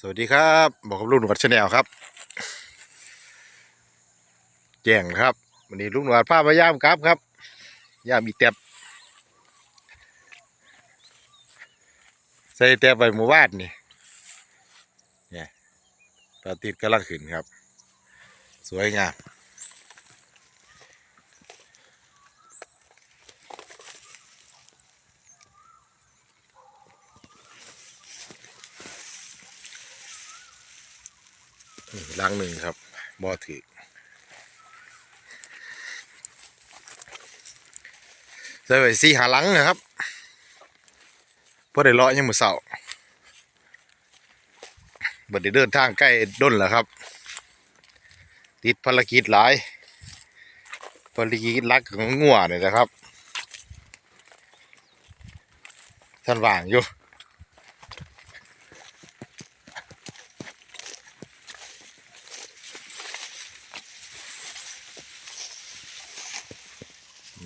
สวัสดีครับ บอกกับลุงหนวดชาแนลครับ แจ้งครับ วันนี้ลุงหนวดพาพยายามครับครับยามอีแตบใส่แตบไปหมู่บ้านนี่เนี่ยตาติดกำลังขึ้นครับ สวยงาม ลังหนึ่งครับบ่ถือใส่ไว้สี่หาหลังนะครับพอได้เลาะยังมือเสาบัดได้เดินทางใกล้ด้นแล้วครับ ติดภารกิจหลายภารกิจหลักของงัวเนี่ยนะครับ ท่านว่างอยู่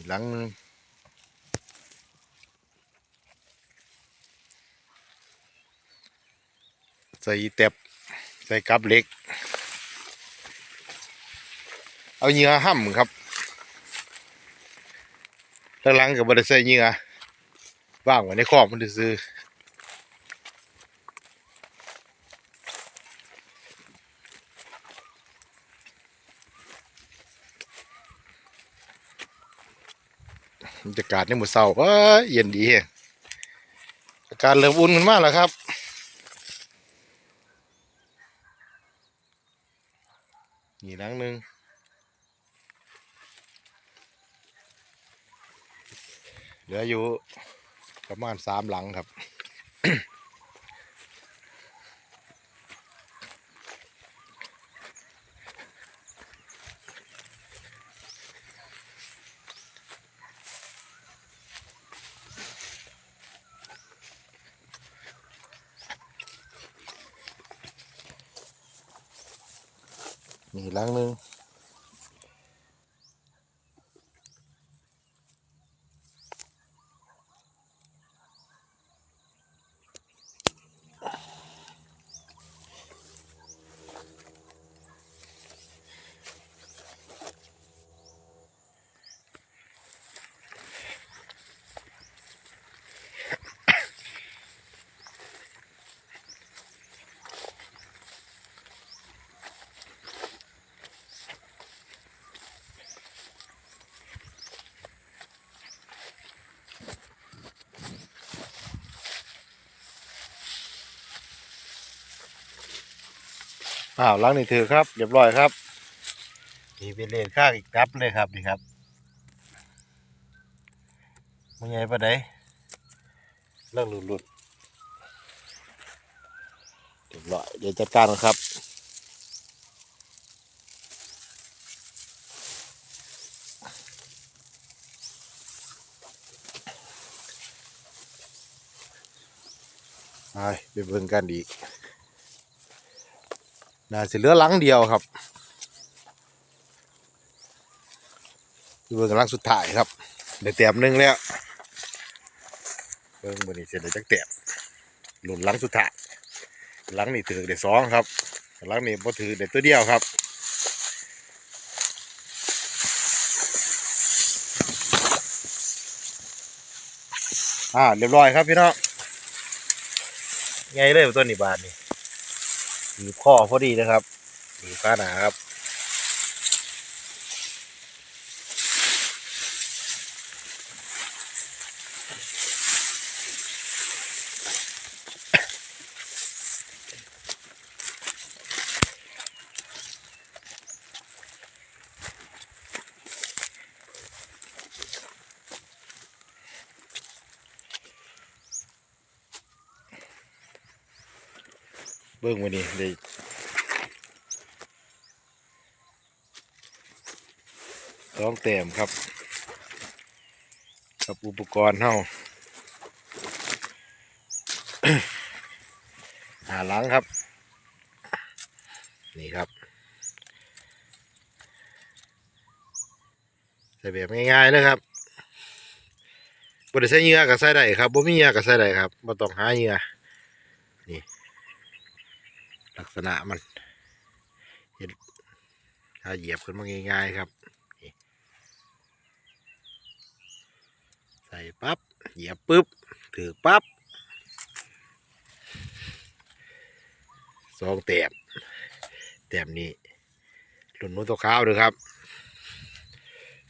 หลังหนึงใส่เต็บใส่กับเล็ก เอาเหยื่อห้ำครับหลังกับบริใส่เหยื่อว่างไว้ในคอบมันซื้อ บรรยากาศในหมู่เศร้าเอ้ยเย็นดีฮะอากาศเริ่มอุ่นขึ้นมากแล้วครับนี่หลังหนึ่งเหลืออยู่ประมาณสามหลังครับ นี่ล้างหนึ่ง อ้าวหลังนี่ถือครับเรียบร้อยครับนี่เป็นเลนข้างอีกนับเลยครับนี่ครับมันใหญ่ปะไดเรื่องหลุดหลุดเรียบร้อยเดี๋ยวจัดการกันครับไปไปเบิ่งกันอีก น่าสิเหลือหลังเดียวครับเบิ่งหลังสุดท้ายครับได้แต้มหนึ่งแล้วเบิ่งบนนี้เสร็จได้จักแต้มหลุนหลังสุดท้ายหลังนี่ถือได้สองครับหลังนี่บ่ถือได้ตัวเดียวครับอ่าเรียบร้อยครับพี่น้องไงเลยตัวนี้บาทนี่ มีข้อพอดีนะครับมีฟ้าหนาครับ เบิ้งวันนี้เลยต้องเต็มครับกับอุปกรณ์เฮาหาหลังครับ นี่ครับใส่แบบง่ายๆเลยครับบ่ได้ใส่เหงื่อก็ใส่ได้ครับบ่มีเหงื่อก็ใส่ได้ครับบ่ต้องหาเหงื่อนี่ ลักษณะมันเห็นถ้าเหยียบขึ้นมาง่ายๆครับใส่ปั๊บเหยียบปุ๊บถือปั๊บสองแต้มแต้มนี้รุ่นนู้นตัวขาวเลยครับ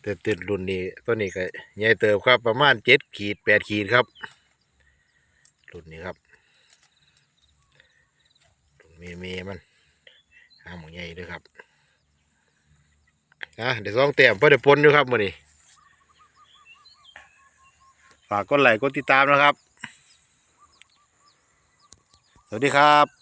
แต่ติดรุ่นนี้ตัวนี้ก็ใหญ่เติบครับประมาณเจ็ดขีดแปดขีดครับ รุ่นนี้ครับ เมเมมันหาหมองใหญ่ด้วยครับนะเดี๋ยวซองเต็มเพื่อเด้ปนด้วยครับมื่อนี้ฝากกดไลค์กดติดตามนะครับ สวัสดีครับ